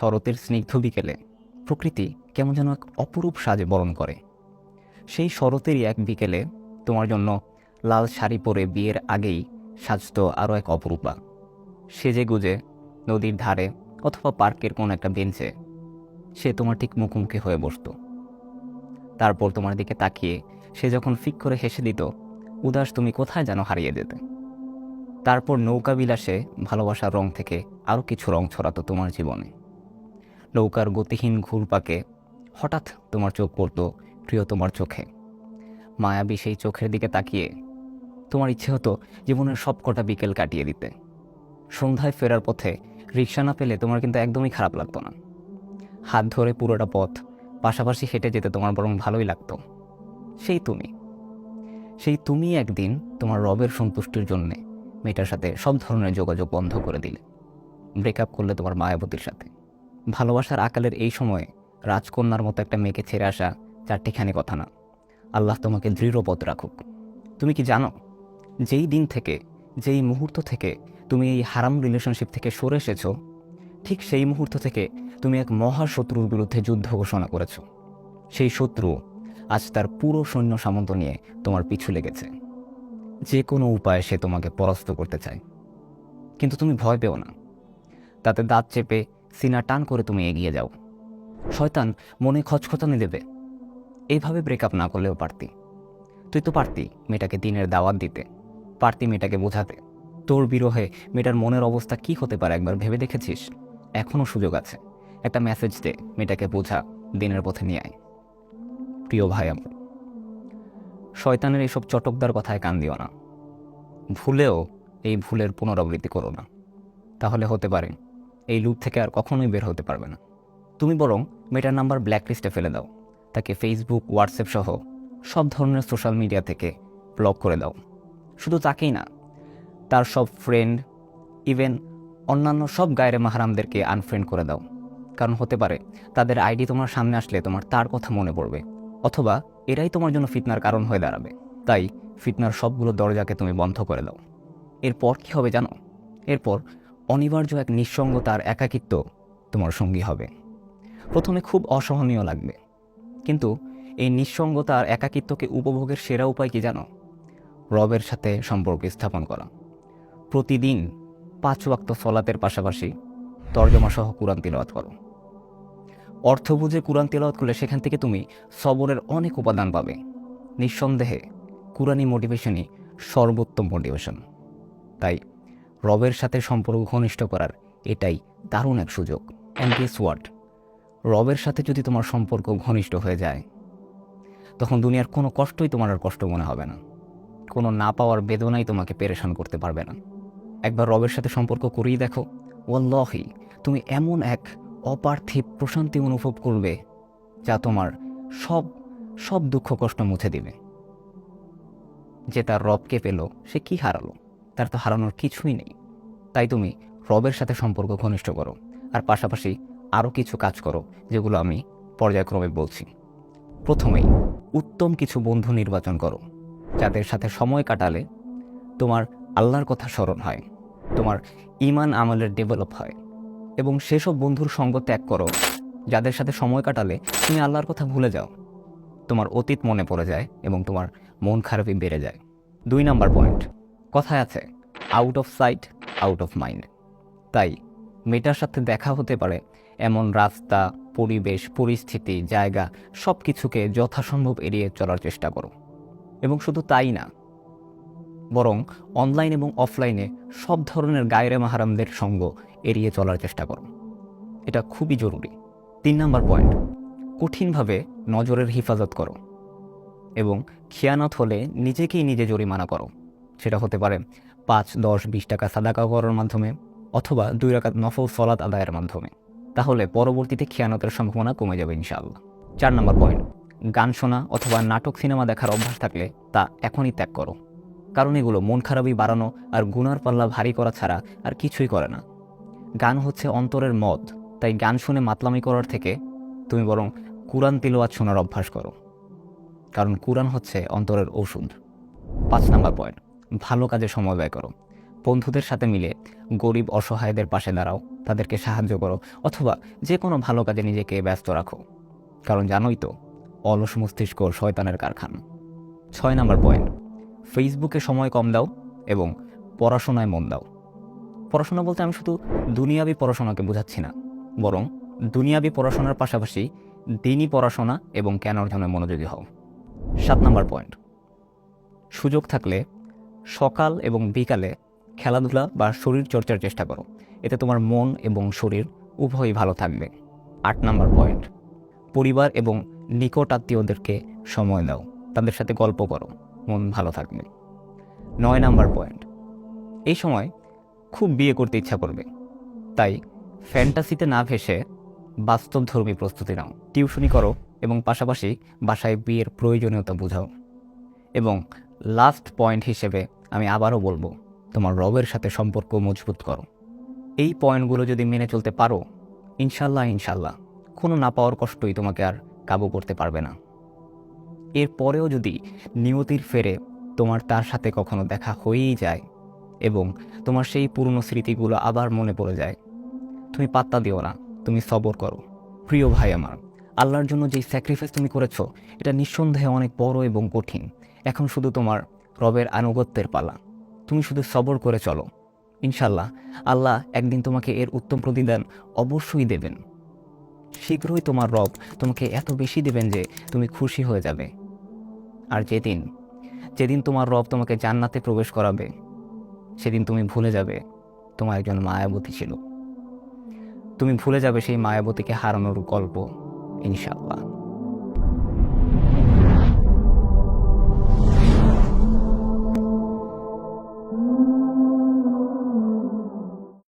শরতের স্নিগ্ধ বিকেলে প্রকৃতি কেমন যেন এক অপরূপ সাজে বরণ করে। সেই শরতেরই এক বিকেলে তোমার জন্য লাল শাড়ি পরে বিয়ের আগেই সাজত আরও এক অপরূপা। সেজে গুজে নদীর ধারে অথবা পার্কের কোনো একটা বেঞ্চে সে তোমার ঠিক মুখোমুখি হয়ে বসতো। তারপর তোমার দিকে তাকিয়ে সে যখন ফিক করে হেসে দিত, উদাস, তুমি কোথায় যেন হারিয়ে যেতে? তারপর নৌকা বিলাসে ভালোবাসার রং থেকে আরও কিছু রং ছড়াতো তোমার জীবনে। নৌকার গতিহীন ঘুরপাকে হঠাৎ তোমার চোখ পড়তো প্রিয় তোমার চোখে। মায়াবী সেই চোখের দিকে তাকিয়ে তোমার ইচ্ছে হতো জীবনের সব কটা বিকেল কাটিয়ে দিতে। সন্ধ্যায় ফেরার পথে রিক্সা না পেলে তোমার কিন্তু একদমই খারাপ লাগতো না। হাত ধরে পুরোটা পথ পাশাপাশি হেঁটে যেতে তোমার বরং ভালোই লাগতো। সেই তুমি। সেই তুমি একদিন তোমার রবের সন্তুষ্টির জন্যে মেয়েটার সাথে সব ধরনের যোগাযোগ বন্ধ করে দিলে। ব্রেকআপ করলে তোমার মায়াবতীর সাথে। ভালোবাসার আকালের এই সময়ে রাজকন্যার মতো একটা মেয়েকে ছেড়ে আসা চারটিখানি কথা না। আল্লাহ তোমাকে দৃঢ় পথ রাখুক। তুমি কি জানো, যেই দিন থেকে, যেই মুহূর্ত থেকে তুমি এই হারাম রিলেশনশিপ থেকে সরে এসেছ, ঠিক সেই মুহূর্ত থেকে তুমি এক মহাশত্রুর বিরুদ্ধে যুদ্ধ ঘোষণা করেছ। সেই শত্রু আজ তার পুরো সৈন্য সামন্ত নিয়ে তোমার পিছু লেগেছে। যে কোনো উপায়ে সে তোমাকে পরাস্ত করতে চায়। কিন্তু তুমি ভয় পেও না। তাতে দাঁত চেপে সিনা টান করে তুমি এগিয়ে যাও। শয়তান মনে খচখচানি দেবে। এইভাবে ব্রেকআপ না করলেও পারতি। তুই তো পারতি মেয়েটাকে দিনের দাওয়াত দিতে, পারতি মেয়েটাকে বোঝাতে। তোর বিরহে মেয়েটার মনের অবস্থা কি হতে পারে একবার ভেবে দেখেছিস? এখনও সুযোগ আছে। একটা মেসেজ দে, মেয়েটাকে বোঝা, দিনের পথে নিয়ে আয়। প্রিয় ভাই আমার, শয়তানের এইসব চটকদার কথায় কান দিও না। ভুলেও এই ভুলের পুনরাবৃত্তি করো না। তাহলে হতে পারে এই লুপ থেকে আর কখনোই বের হতে পারবে না। তুমি বরং মেয়েটার নাম্বার ব্ল্যাক লিস্টে ফেলে দাও। তাকে ফেসবুক হোয়াটসঅ্যাপ সহ সব ধরনের সোশ্যাল মিডিয়া থেকে ব্লক করে দাও। শুধু তাকেই না, তার সব ফ্রেন্ড ইভেন অন্যান্য সব গায়ের মাহারামদেরকে আনফ্রেন্ড করে দাও। কারণ হতে পারে তাদের আইডি তোমার সামনে আসলে তোমার তার কথা মনে পড়বে, অথবা এরাই তোমার জন্য ফিতনার কারণ হয়ে দাঁড়াবে। তাই ফিতনার সবগুলো দরজাকে তুমি বন্ধ করে দাও। এরপর কি হবে জানো? এরপর অনিবার্য এক নিঃসঙ্গতার একাকিত্ব তোমার সঙ্গী হবে। প্রথমে খুব অসহনীয় লাগবে। কিন্তু এই নিঃসঙ্গতার একাকিত্বকে উপভোগের সেরা উপায় কি জানো? রবের সাথে সম্পর্ক স্থাপন করা। প্রতিদিন পাঁচ ওয়াক্ত সলাতের পাশাপাশি তর্জমা সহ কোরআন তিলওয়াত করো। অর্থ বুঝে কোরআন তেলাওয়াত করলে সেখান থেকে তুমি সবরের অনেক উপাদান পাবে। নিঃসন্দেহে কোরআনি মোটিভেশনই সর্বোত্তম মোটিভেশন তাই রবের সাথে সম্পর্ক ঘনিষ্ঠ করার এটাই দারুণ এক সুযোগ। অ্যান্ড গেস ওয়াট রবের সাথে যদি তোমার সম্পর্ক ঘনিষ্ঠ হয়ে যায়, তখন দুনিয়ার কোনো কষ্টই তোমার আর কষ্ট মনে হবে না। কোনো না পাওয়ার বেদনাই তোমাকে পেরেশান করতে পারবে না। একবার রবের সাথে সম্পর্ক করেই দেখো, ওয়াল্লাহি, তুমি এমন এক অপার্থিব প্রশান্তি অনুভব করবে যা তোমার সব সব দুঃখ কষ্ট মুছে দিবে। যে তার রবকে পেল, সে কি হারালো? তার তো হারানোর কিছুই নেই। তাই তুমি রবের সাথে সম্পর্ক ঘনিষ্ঠ করো আর পাশাপাশি আরও কিছু কাজ করো, যেগুলো আমি পর্যায়ক্রমে বলছি। প্রথমেই উত্তম কিছু বন্ধু নির্বাচন করো, যাদের সাথে সময় কাটালে তোমার আল্লাহর কথা স্মরণ হয়, তোমার ইমান আমলের ডেভেলপ হয় এবং সেসব বন্ধুর সঙ্গ ত্যাগ করো, যাদের সাথে সময় কাটালে তুমি আল্লাহর কথা ভুলে যাও। তোমার অতীত মনে পড়ে যায় এবং তোমার মন খারাপই বেড়ে যায়। দুই নাম্বার পয়েন্ট কথায় আছে out of sight out of mind তাই মেয়েটার সাথে দেখা হতে পারে এমন রাস্তা, পরিবেশ, পরিস্থিতি, জায়গা সব কিছুকে যথাসম্ভব এড়িয়ে চলার চেষ্টা করো। এবং শুধু তাই না, বরং অনলাইন এবং অফলাইনে সব ধরনের গায়রে মাহারামদের সঙ্গ এড়িয়ে চলার চেষ্টা করো। এটা খুবই জরুরি। তিন নম্বর পয়েন্ট কঠিনভাবে নজরের হিফাজত করো এবং খেয়ানত হলে নিজেকেই নিজে জরিমানা করো। সেটা হতে পারে পাঁচ, দশ, বিশ টাকা সাদাকা করার মাধ্যমে অথবা দুই রাকাত নফল সলাত আদায়ের মাধ্যমে। তাহলে পরবর্তীতে খেয়ানতের সম্ভাবনা কমে যাবে ইনশাআল্লাহ। চার নম্বর পয়েন্ট, গান শোনা অথবা নাটক সিনেমা দেখার অভ্যাস থাকলে তা এখনই ত্যাগ করো। কারণ এগুলো মন খারাপই বাড়ানো আর গুনার পাল্লা ভারী করা ছাড়া আর কিছুই করে না। গান হচ্ছে অন্তরের মদ, তাই গান শুনে মাতলামি করার থেকে তুমি বরং কোরআন তিলোয়াত শোনার অভ্যাস করো। কারণ কোরআন হচ্ছে অন্তরের ওষুধ পাঁচ নাম্বার পয়েন্ট ভালো কাজে সময় ব্যয় করো। বন্ধুদের সাথে মিলে গরিব অসহায়দের পাশে দাঁড়াও, তাদেরকে সাহায্য করো, অথবা যে কোনো ভালো কাজে নিজেকে ব্যস্ত রাখো। কারণ জানোই তো, অলস মস্তিষ্ক শয়তানের কারখানা। ছয় নাম্বার পয়েন্ট, ফেসবুকে সময় কম দাও এবং পড়াশোনায় মন দাও। পড়াশোনা বলতে আমি শুধু দুনিয়াবি পড়াশোনাকে বোঝাচ্ছি না, বরং দুনিয়াবি পড়াশোনার পাশাপাশি দিনই পড়াশোনা এবং জ্ঞান অর্জনে মনোযোগী হও। সাত নাম্বার পয়েন্ট, সুযোগ থাকলে সকাল এবং বিকালে খেলাধুলা বা শরীর চর্চার চেষ্টা করো। এতে তোমার মন এবং শরীর উভয়ই ভালো থাকবে। আট নাম্বার পয়েন্ট। পরিবার এবং নিকট আত্মীয়দেরকে সময় দাও। তাদের সাথে গল্প করো। মন ভালো থাকবে। নয় নাম্বার পয়েন্ট। এই সময় খুব বিয়ে করতে ইচ্ছা করবে। তাই ফ্যান্টাসিতে না ভেসে বাস্তবধর্মী প্রস্তুতি নাও। টিউশনি করো এবং পাশাপাশি বাসায় বিয়ের প্রয়োজনীয়তা বুঝাও। এবং লাস্ট পয়েন্ট হিসেবে আমি আবারও বলব, তোমার রবের সাথে সম্পর্ক মজবুত করো। এই পয়েন্টগুলো যদি মেনে চলতে পারো, ইনশাল্লাহ ইনশাল্লাহ, কোনো না পাওয়ার কষ্টই তোমাকে আর কাবু করতে পারবে না। এরপরেও যদি নিয়তির ফেরে তোমার তার সাথে কখনো দেখা হয়েই যায় এবং তোমার সেই পুরনো স্মৃতিগুলো আবার মনে পড়ে যায়, তুমি পাত্তা দিও না, তুমি সবর করো। প্রিয় ভাই আমার, আল্লাহর জন্য যেই স্যাক্রিফাইস তুমি করেছ, এটা নিঃসন্দেহে অনেক বড় এবং কঠিন। এখন শুধু তোমার রবের আনুগত্যের পালা। তুমি শুধু সবর করে চলো। ইনশাল্লাহ আল্লাহ একদিন তোমাকে এর উত্তম প্রতিদান অবশ্যই দেবেন। শীঘ্রই তোমার রব তোমাকে এত বেশি দেবেন যে তুমি খুশি হয়ে যাবে। আর যেদিন যেদিন তোমার রব তোমাকে জান্নাতে প্রবেশ করাবে, সেদিন তুমি ভুলে যাবে তোমার একজন মায়াবতী ছিল। তুমি ভুলে যাবে সেই মায়াবতীকে হারানোর গল্প ইনশাল্লাহ